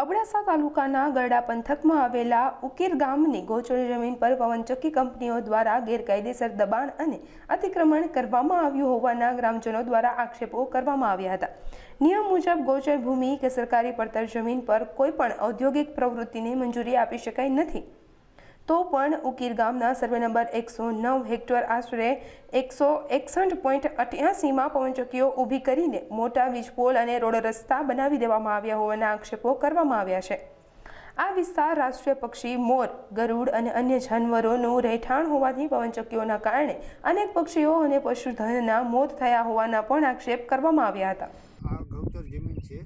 અબડાસા તાલુકાના ગરડા પંથકમાં આવેલા ઉકીર ગામની ગોચર જમીન પર પવનચક્કી કંપનીઓ દ્વારા ગેરકાયદેસર દબાણ અને અતિક્રમણ કરવામાં આવ્યું હોવાના ગ્રામજનો દ્વારા આક્ષેપો કરવામાં આવ્યા હતા. નિયમ મુજબ ગોચર ભૂમિ કે સરકારી પડતર જમીન પર કોઈપણ ઔદ્યોગિક પ્રવૃત્તિને મંજૂરી આપી શકાય નથી. તો પણ ઉકીર ગામના સર્વે નંબર એકસો નવ હેક્ટર આશરે એકસો એકસઠ પોઈન્ટ અઠ્યાસીમાં પવનચક્કીઓ ઊભી કરીને મોટા વીજપોલ અને રોડ રસ્તા બનાવી દેવામાં આવ્યા હોવાના આક્ષેપો કરવામાં આવ્યા છે. આ વિસ્તાર રાષ્ટ્રીય પક્ષી મોર, ગરુડ અને અન્ય જાનવરોનું રહેઠાણ હોવાથી પવનચક્કીઓના કારણે અનેક પક્ષીઓ અને પશુધનના મોત થયા હોવાના પણ આક્ષેપ કરવામાં આવ્યા હતા. આ ગૌચર જમીન છે.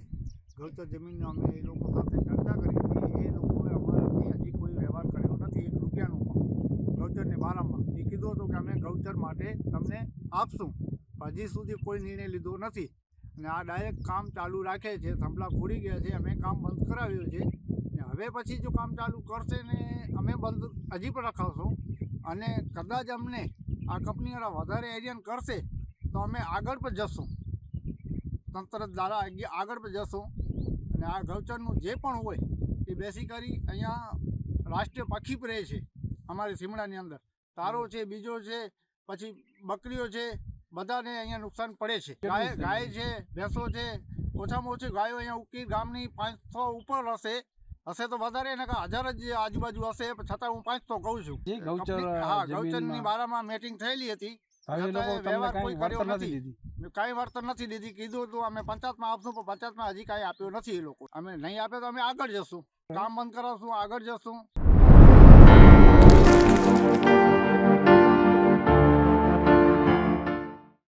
ગૌચર જમીનનો અમે એ લોકો સાથે ચર્ચા કરી હતી એ લોકોએ અમારાથી હજી કોઈ વ્યવહાર કર્યો નથી એક રૂપિયાનો પણ ગૌચરની બારામાં એ કીધું હતું કે અમે ગૌચર માટે તમને આપશું. હજી સુધી કોઈ નિર્ણય લીધો નથી. અને આ ડાયરેક્ટ કામ ચાલુ રાખે છે. થંભલા ખોડી ગયા છે. અમે કામ બંધ કરાવ્યું છે. ને હવે પછી જો કામ ચાલુ કરશે ને અમે બંધ હજી પણ રખાવશું. અને કદાચ અમને આ કંપનીવાળા વધારે એરિયન કરશે, તો અમે આગળ પણ જશું. તંત્ર દ્વારા આગી- આગળ પણ જશું. અને આ ગૌચરનું જે પણ હોય, એ બેસી કરી અહીંયા રાષ્ટ્રીય પક્ષી પણ રહે છે અમારી સીમડાની અંદર. તારો છે બીજો છે પછી બકરીઓ છે બધાને અહીંયા નુકસાન પડે છે. ગાય ગાય છે ભેંસો છે ઓછામાં ઓછી ગાયો અહીંયા ઉકી ગામની પાંચસો ઉપર હશે. હશે તો વધારે ને હજાર જ આજુબાજુ હશે પણ છતાં હું પાંચસો કહું છું. હા. ગૌચરની બારામાં મેટિંગ થયેલી હતી. કઈ વર્તન નથી દીધી? કીધું હતું અમે પંચાયતમાં આપશું પણ પંચાયતમાં હજી કાંઈ આપ્યું નથી એ લોકો. અમે નહીં આપે તો અમે આગળ જશું. કામ બંધ કરાવશું આગળ જશું.